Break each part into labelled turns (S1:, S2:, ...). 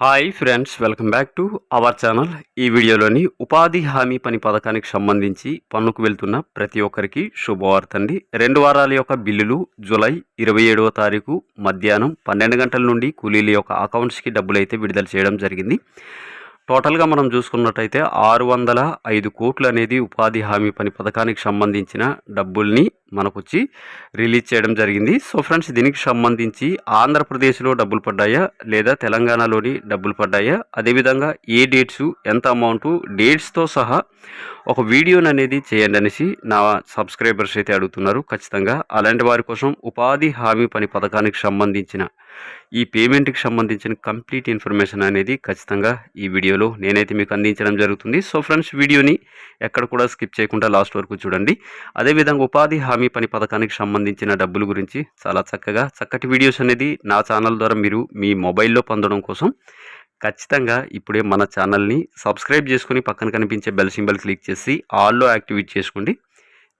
S1: Hi friends welcome back to our channel ఈ వీడియోలోని ఉపాధి హామీ పని పథకానికి సంబంధించి పన్నుకు వెళ్తున్న ప్రతి ఒక్కరికి శుభవార్త అండి. రెండు వారాల యొక్క బిల్లులు జూలై ఇరవై ఏడవ తారీఖు మధ్యాహ్నం పన్నెండు గంటల నుండి కూలీల యొక్క అకౌంట్స్కి డబ్బులు అయితే విడుదల చేయడం జరిగింది. టోటల్గా మనం చూసుకున్నట్టయితే ఆరు వందల ఐదు కోట్లు అనేది ఉపాధి హామీ పని పథకానికి సంబంధించిన డబ్బుల్ని మనకు వచ్చి రిలీజ్ చేయడం జరిగింది. సో ఫ్రెండ్స్ దీనికి సంబంధించి ఆంధ్రప్రదేశ్లో డబ్బులు పడ్డాయా? లేదా తెలంగాణలోని డబ్బులు పడ్డాయా? అదేవిధంగా ఏ డేట్స్ ఎంత అమౌంటు డేట్స్తో సహా ఒక వీడియోని అనేది చేయండి అనేసి నా సబ్స్క్రైబర్స్ అయితే అడుగుతున్నారు. ఖచ్చితంగా అలాంటి వారి కోసం ఉపాధి హామీ పని పథకానికి సంబంధించిన ఈ పేమెంట్కి సంబంధించిన కంప్లీట్ ఇన్ఫర్మేషన్ అనేది ఖచ్చితంగా ఈ వీడియోలో నేనైతే మీకు అందించడం జరుగుతుంది. సో ఫ్రెండ్స్ వీడియోని ఎక్కడ కూడా స్కిప్ చేయకుండా లాస్ట్ వరకు చూడండి. అదేవిధంగా ఉపాధి హామీ పని పథకానికి సంబంధించిన డబ్బుల గురించి చాలా చక్కగా చక్కటి వీడియోస్ అనేది నా ఛానల్ ద్వారా మీరు మీ మొబైల్లో పొందడం కోసం ఖచ్చితంగా ఇప్పుడే మన ఛానల్ని సబ్స్క్రైబ్ చేసుకుని పక్కన కనిపించే బెల్ సింబల్ క్లిక్ చేసి ఆల్లో యాక్టివేట్ చేసుకోండి.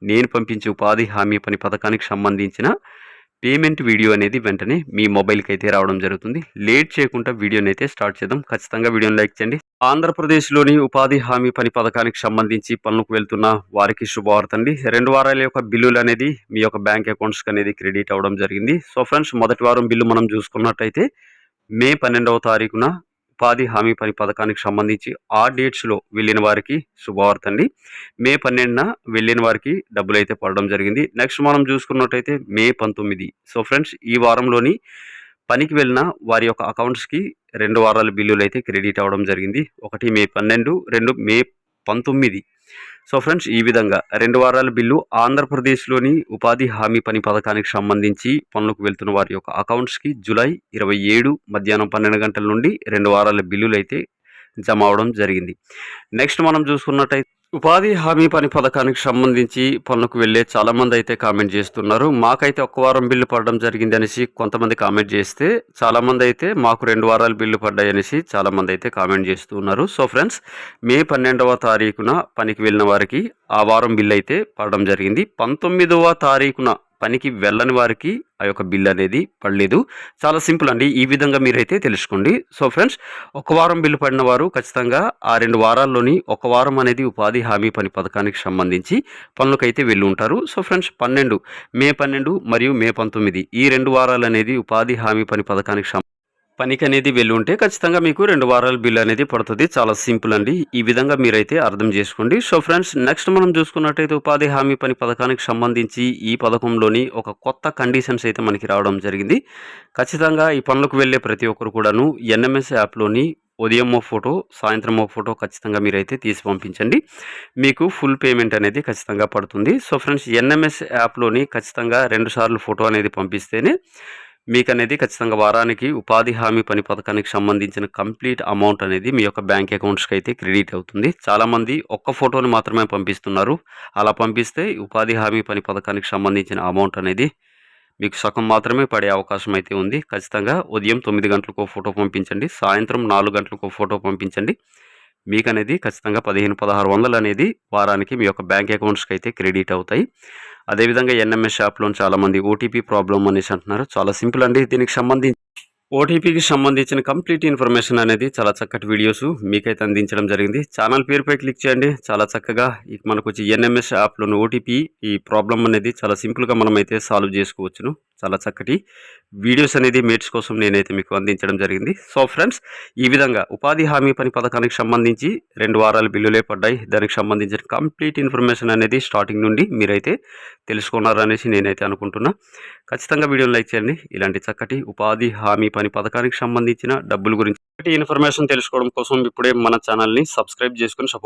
S1: నేను పంపించే ఉపాధి హామీ పని పథకానికి సంబంధించిన పేమెంట్ వీడియో అనేది వెంటనే మీ మొబైల్కి అయితే రావడం జరుగుతుంది. లేట్ చేయకుండా వీడియోని అయితే స్టార్ట్ చేద్దాం. ఖచ్చితంగా వీడియోని లైక్ చేయండి. ఆంధ్రప్రదేశ్లోని ఉపాధి హామీ పని పథకానికి సంబంధించి పనులకు వెళ్తున్న వారికి శుభవార్త అండి. రెండు వారాల యొక్క బిల్లులు అనేది మీ యొక్క బ్యాంక్ అకౌంట్స్కి అనేది క్రెడిట్ అవ్వడం జరిగింది. సో ఫ్రెండ్స్ మొదటి వారం బిల్లు మనం చూసుకున్నట్టయితే మే పన్నెండవ తారీఖున ఉపాధి హామీ పని పథకానికి సంబంధించి ఆ డేట్స్లో వెళ్ళిన వారికి శుభవార్త అండి. మే పన్నెండున వెళ్ళిన వారికి డబ్బులు అయితే పడడం జరిగింది. నెక్స్ట్ మనం చూసుకున్నట్టయితే మే పంతొమ్మిది. సో ఫ్రెండ్స్ ఈ వారంలోని పనికి వెళ్ళిన వారి యొక్క అకౌంట్స్కి రెండు వారాల బిల్లులు అయితే క్రెడిట్ అవ్వడం జరిగింది. ఒకటి మే పన్నెండు రెండు మే పంతొమ్మిది. సో ఫ్రెండ్స్ ఈ విధంగా రెండు వారాల బిల్లు ఆంధ్రప్రదేశ్లోని ఉపాధి హామీ పని పథకానికి సంబంధించి పనులకు వెళ్తున్న వారి యొక్క అకౌంట్స్కి జూలై ఇరవై ఏడు మధ్యాహ్నం పన్నెండు గంటల నుండి రెండు వారాల బిల్లులు అయితే జమ అవడం జరిగింది. నెక్స్ట్ మనం చూసుకున్నట్టయితే ఉపాధి హామీ పని పథకానికి సంబంధించి పనులకు వెళ్ళే చాలామంది అయితే కామెంట్ చేస్తున్నారు. మాకైతే ఒక్క వారం బిల్లు పడడం జరిగింది అనేసి కొంతమంది కామెంట్ చేస్తే చాలామంది అయితే మాకు రెండు వారాలు బిల్లు పడ్డాయి అనేసి చాలామంది అయితే కామెంట్ చేస్తున్నారు సో ఫ్రెండ్స్ మే పన్నెండవ తారీఖున పనికి వెళ్ళిన వారికి ఆ వారం బిల్లు అయితే పడడం జరిగింది. పంతొమ్మిదవ తారీఖున పనికి వెళ్ళని వారికి ఆ యొక్క బిల్ అనేది పడలేదు. చాలా సింపుల్ అండి. ఈ విధంగా మీరైతే తెలుసుకోండి. సో ఫ్రెండ్స్ ఒక వారం బిల్లు పడిన వారు ఖచ్చితంగా ఆ రెండు వారాల్లోని ఒక వారం అనేది ఉపాధి హామీ పని పథకానికి సంబంధించి పనులకైతే వెళ్ళి ఉంటారు. సో ఫ్రెండ్స్ పన్నెండు మే పన్నెండు మరియు మే పంతొమ్మిది ఈ రెండు వారాలు అనేది ఉపాధి హామీ పని పథకానికి పనికి అనేది వెళ్ళి ఉంటే ఖచ్చితంగా మీకు రెండు వారాల బిల్ అనేది పడుతుంది. చాలా సింపుల్ అండి. ఈ విధంగా మీరైతే అర్థం చేసుకోండి. సో ఫ్రెండ్స్ నెక్స్ట్ మనం చూసుకున్నట్టయితే ఉపాధి హామీ పని పథకానికి సంబంధించి ఈ పథకంలోని ఒక కొత్త కండిషన్స్ అయితే మనకి రావడం జరిగింది. ఖచ్చితంగా ఈ పనులకు వెళ్ళే ప్రతి ఒక్కరు కూడాను ఎన్ఎంఎస్ యాప్లోని ఉదయం ఓ ఫోటో సాయంత్రం ఓ ఫోటో ఖచ్చితంగా మీరైతే తీసి పంపించండి. మీకు ఫుల్ పేమెంట్ అనేది ఖచ్చితంగా పడుతుంది. సో ఫ్రెండ్స్ ఎన్ఎంఎస్ యాప్లోని ఖచ్చితంగా రెండు సార్లు ఫోటో అనేది పంపిస్తేనే మీకు అనేది ఖచ్చితంగా వారానికి ఉపాధి హామీ పని పథకానికి సంబంధించిన కంప్లీట్ అమౌంట్ అనేది మీ యొక్క బ్యాంక్ అకౌంట్స్కి అయితే క్రెడిట్ అవుతుంది. చాలామంది ఒక్క ఫోటోని మాత్రమే పంపిస్తున్నారు. అలా పంపిస్తే ఉపాధి హామీ పని పథకానికి సంబంధించిన అమౌంట్ అనేది మీకు సగం మాత్రమే పడే అవకాశం అయితే ఉంది. ఖచ్చితంగా ఉదయం తొమ్మిది గంటలకు ఫోటో పంపించండి. సాయంత్రం నాలుగు గంటలకు ఫోటో పంపించండి. మీకు అనేది ఖచ్చితంగా పదిహేను పదహారు వందలు అనేది వారానికి మీ యొక్క బ్యాంక్ అకౌంట్స్కి అయితే క్రెడిట్ అవుతాయి. అదేవిధంగా ఎన్ఎంఎస్ షాప్లో చాలామంది ఓటీపీ ప్రాబ్లం అనేసి అంటున్నారు. చాలా సింపుల్ అండి దీనికి సంబంధించి ఓటీపీకి సంబంధించిన కంప్లీట్ ఇన్ఫర్మేషన్ అనేది చాలా చక్కటి వీడియోస్ మీకైతే అందించడం జరిగింది. ఛానల్ పేరుపై క్లిక్ చేయండి. చాలా చక్కగా మనకు వచ్చి ఎన్ఎంఎస్ యాప్లోని ఓటీపీ ఈ ప్రాబ్లం అనేది చాలా సింపుల్గా మనం అయితే సాల్వ్ చేసుకోవచ్చును. చాలా చక్కటి వీడియోస్ అనేది మేట్స్ కోసం నేనైతే మీకు అందించడం జరిగింది. సో ఫ్రెండ్స్ ఈ విధంగా ఉపాధి హామీ పని పథకానికి సంబంధించి రెండు వారాల బిల్లులే పడ్డాయి. దానికి సంబంధించిన కంప్లీట్ ఇన్ఫర్మేషన్ అనేది స్టార్టింగ్ నుండి మీరైతే తెలుసుకున్నారనేసి నేనైతే అనుకుంటున్నా. ఖచ్చితంగా వీడియోని లైక్ చేయండి. ఇలాంటి చక్కటి ఉపాధి హామీ పని పథకానికి సంబంధించిన డబ్బుల గురించి ఇన్ఫర్మేషన్ తెలుసుకోవడం కోసం ఇప్పుడే మన ఛానల్ని సబ్స్క్రైబ్ చేసుకుని